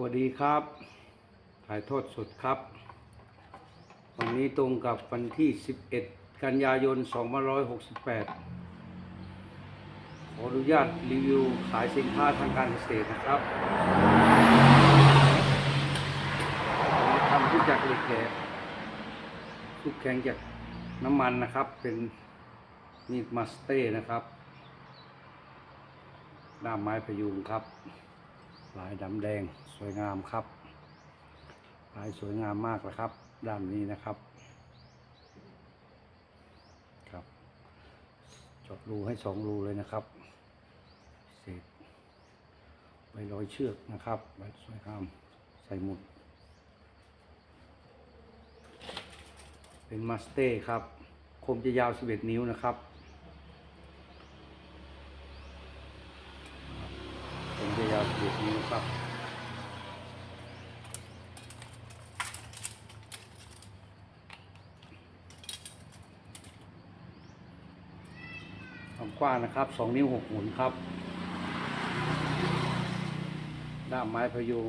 วัสดีครับ ถ่ายทอดสดครับ วันนี้ตรงกับวันที่ 11 กันยายน 2568 ขออนุญาตรีวิวขายสินค้าทางการเกษตรนะครับทำขึ้นจากเหล็กแกะทุกแข็งจากน้ำมันนะครับ เป็นมีดมาสเต้นะครับด้ามไม้พยุงครับ ลายดำแดงสวยงามครับลายสวยงามมากเลยครับ ด้านนี้นะครับ ครับจาะรูให้สองรูเลยนะครับเศษใบร้อยเชือกนะครับใบสวยงามใส่หมุด เป็นมาสเต้ครับ คมจะยาว 11 นิ้วนะครับ ผม จะยาวสิบนิ้วครับความกว้างนะครับสองนิ้วหกหมุนครับ ด้ามไม้พยุง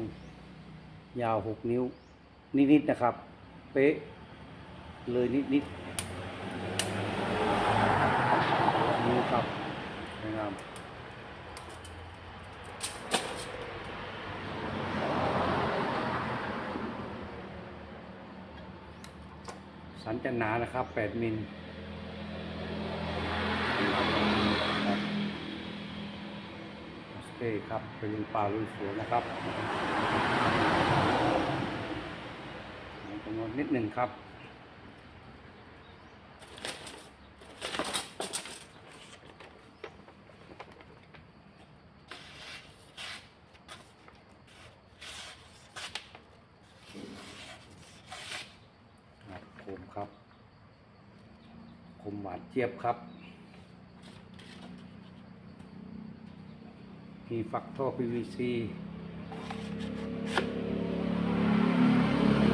ยาวหกนิ้ว นิดๆนะครับ เป๊ะ เลยนิดๆนิ้วครับสวยงาม สันจะหนานะครับ8มิลครับโอเคครับเป็นลุงปลาลุยสวนนะครับจำนวนนิดหนึ่งครับคมครับ ค มหวานเจี๊ยบครับ มีฝักท่อ PVC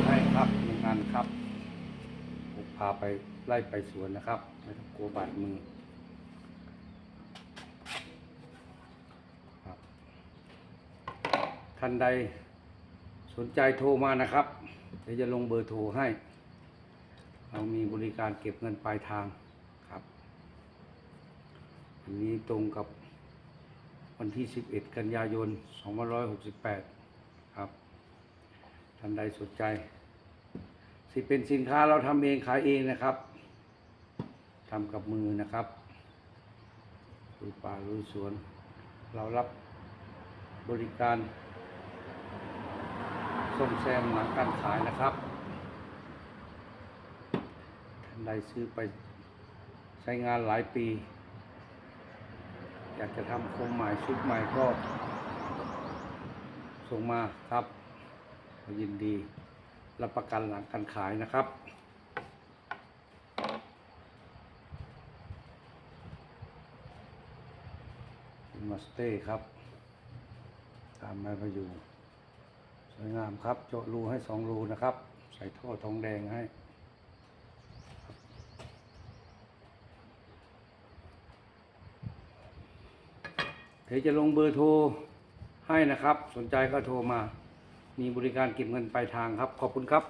ให้ครับหนึ่งอันครับผมพาไปไล่ไปสวนนะครับ ไม่ต้องกลัวบาดมือครับท่านใดสนใจโทรมานะครับ เดี๋ยวจะลงเบอร์โทรให้ เรามีบริการเก็บเงินปลายทางันนี้ตรงกับวันที่ 11 กันยายน 2568 ครับท่านใดสนใจ สิเป็นสินค้าเราทำเองขายเองนะครับทำกับมือนะครับลุยป่าลุยสวน เรารับบริการส่งแซมหลังการขายนะครับท่านใดซื้อไปใช้งานหลายปี อยากจะทำโครงใหม่ชุดใหม่ก็ ส่งมาครับยินดีรับประกันหลังการขายนะครับมาสเต้ครับ ตามไม้พยุงสวยงามครับ เจาะรูให้สองรูนะครับ ใส่ท่อทองแดงให้ เดี๋ยวจะลงเบอร์โทรให้นะครับ สนใจก็โทรมา มีบริการเก็บเงินปลายทางครับ ขอบคุณครับ